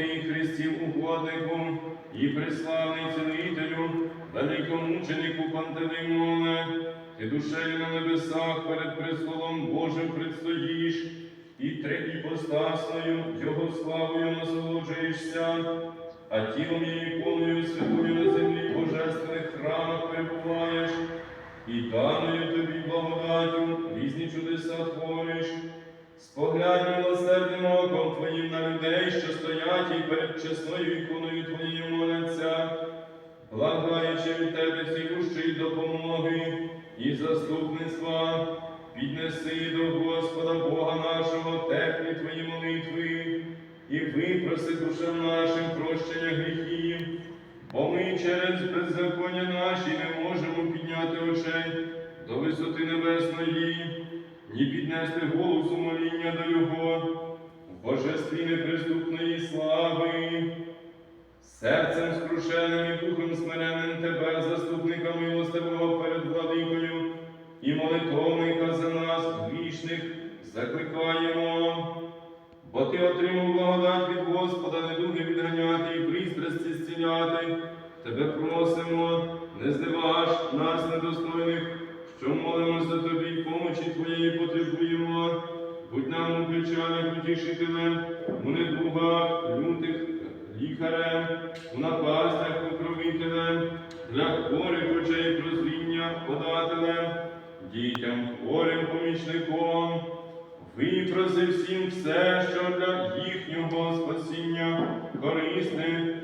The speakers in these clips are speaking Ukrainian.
ти Христів угоднику і приславний цінителю, великомученику Пантелеймоне, ти душею на небесах перед престолом Божим предстоїш, і трипіпостасною Його славою насолоджуєшся, а тілом і іконою святою на землі божественних храмах перебуваєш, і даною тобі благодатю різні чудеса твориш. Споглянь милосердним оком Твоїм на людей, що стоять і перед чесною іконою Твоєю моляться, благаючи від Тебе цілющої допомоги і заступництва, піднеси до Господа Бога нашого теплі Твої молитви і випроси душам нашим прощення гріхів, бо ми через беззаконня наші не можемо підняти очей до висоти небесної ні піднести голосу моління до Його, в божестві неприступної слави, серцем скрушеним і духом смиренним Тебе, заступника милостивого перед владикою, і молитовника за нас, грішних, закликаємо. Бо ти отримав благодать від Господа, недуги відганяти і пристрасті зціляти. Тебе просимо, не зневаж нас недостойних, що молимося тобі, помочі Твоєї потребуємо. Будь нам у печалях утішителем, у недугах, лютих лікарем, у напастях покровителем, для хворих очей прозріння подателем, дітям хворим помічником. Випроси всім все, що для їхнього спасіння корисне,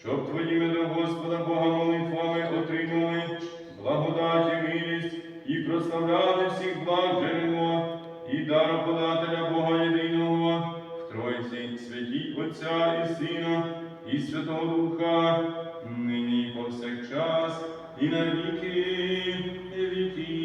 щоб твоїми до Господа Бога молитвами отримали і прославляли всіх благ живого і дароподателя Бога єдиного в Тройці святій Отця і Сина і Святого Духа, нині повсякчас, і на віки віків.